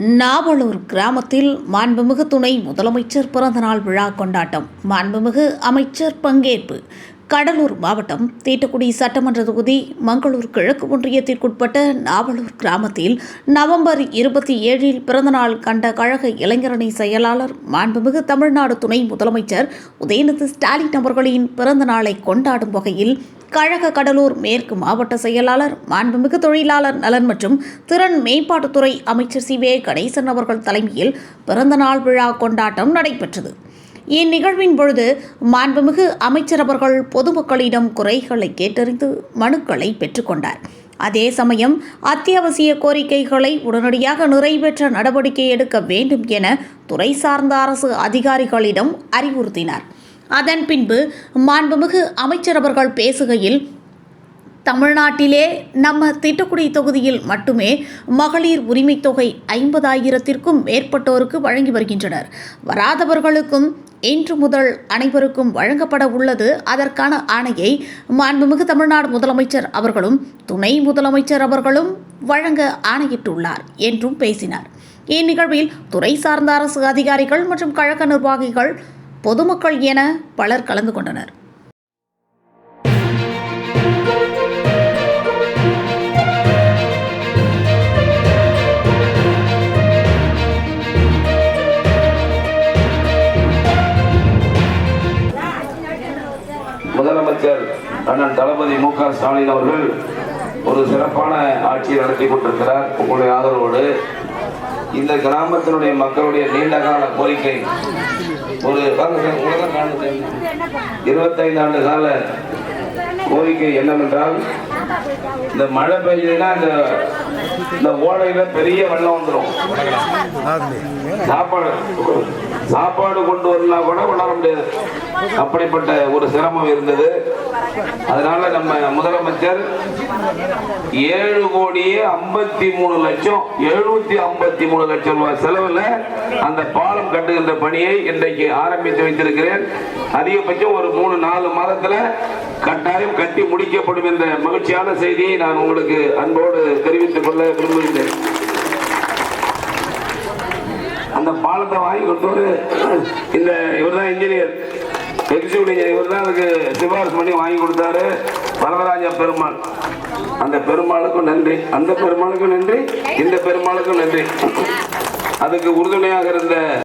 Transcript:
நாவலூர் கிராமத்தில் மாண்புமிகு துணை முதலமைச்சர் பிறந்தநாள் விழா கொண்டாட்டம். மாண்புமிகு அமைச்சர் பங்கேற்பு. கடலூர் மாவட்டம் தீட்டுக்குடி சட்டமன்ற தொகுதி மங்களூர் கிழக்கு ஒன்றியத்திற்குட்பட்ட நாவலூர் கிராமத்தில் நவம்பர் இருபத்தி ஏழில் பிறந்தநாள் கண்ட கழக இளைஞரணி செயலாளர் மாண்புமிகு தமிழ்நாடு துணை முதலமைச்சர் உதயநிதி ஸ்டாலின் அவர்களின் பிறந்தநாளை கொண்டாடும் வகையில் கழக கடலூர் மேற்கு மாவட்ட செயலாளர் மாண்புமிகு தொழிலாளர் நலன் மற்றும் திறன் மேம்பாட்டுத்துறை அமைச்சர் சி. வே. கணேசன் அவர்கள் தலைமையில் பிறந்தநாள் விழா கொண்டாட்டம் நடைபெற்றது. இந்நிகழ்வின் பொழுது மாண்புமிகு அமைச்சர் அவர்கள் பொதுமக்களிடம் குறைகளை கேட்டறிந்து மனுக்களை பெற்றுக்கொண்டார் அதே சமயம் அத்தியாவசிய கோரிக்கைகளை உடனடியாக நிறைவேற்ற நடவடிக்கை எடுக்க வேண்டும் என துறை சார்ந்த அரசு அதிகாரிகளிடம் அறிவுறுத்தினார். அதன் பின்பு மாண்புமிகு அமைச்சர் அவர்கள் பேசுகையில் தமிழ்நாட்டிலே நம்ம திட்டக்குடி தொகுதியில் மட்டுமே மகளிர் உரிமைத் தொகை ஐம்பதாயிரத்திற்கும் மேற்பட்டோருக்கு வழங்கி வருகின்றனர். வராதவர்களுக்கும் இன்று முதல் அனைவருக்கும் வழங்கப்பட உள்ளது. அதற்கான ஆணையை மாண்புமிகு தமிழ்நாடு முதலமைச்சர் அவர்களும் துணை முதலமைச்சர் அவர்களும் வழங்க ஆணையிட்டுள்ளார் என்றும் பேசினார். இந்நிகழ்வில் துறை சார்ந்த அரசு அதிகாரிகள் மற்றும் கழக நிர்வாகிகள் பொதுமக்கள் என பலர் கலந்து கொண்டனர். முதலமைச்சர் அண்ணன் தளபதி மு க ஸ்டாலின் அவர்கள் ஒரு சிறப்பான ஆட்சியை நடத்தி கொண்டிருக்கிறார். உங்களுடைய ஆதரவோடு இந்த கிராமத்தினுடைய மக்களுடைய நீண்டகால கோரிக்கை ஒரு இருபத்தைந்து ஆண்டு கால கோரிக்கை என்னவென்றால் இந்த மழை பெய்யுதுன்னா இந்த இந்த ஓடையில பெரிய வெள்ளம் வந்துடும் சாப்பாடு சாப்பாடு கொண்டு வரலாம். கூட கொண்டாட முடியாது. அப்படிப்பட்ட ஒரு சிரமம் இருந்தது. அதனால நம்ம முதலமைச்சர் ஏழு கோடியே ஐம்பத்தி மூணு லட்சம் எழுநூத்தி ஐம்பத்தி மூணு லட்சம் ரூபாய் செலவில் அந்த பாலம் கட்டுகின்ற பணியை இன்றைக்கு ஆரம்பித்து வைத்திருக்கிறேன். அதிகபட்சம் ஒரு மூணு நாலு மாதத்துல கட்டாயம் கட்டி முடிக்கப்படும் என்ற மகிழ்ச்சியான செய்தியை நான் உங்களுக்கு அன்போடு தெரிவித்துக் கொள்ள விரும்புகின்றேன். அந்த பாலத்தை வாங்கி கொடுத்தோடு இந்த இவர் தான் இன்ஜினியர் எக்ஸிக்யூட்டிவ் இன்ஜினியர் இவர் தான் அதுக்கு சிபாரிசு பண்ணி வாங்கி கொடுத்தாரு வரதராஜ பெருமாள். அந்த பெருமாளுக்கும் நன்றி. அந்த பெருமாளுக்கும் நன்றி இந்த பெருமாளுக்கும் நன்றி. அதுக்கு உறுதுணையாக இருந்த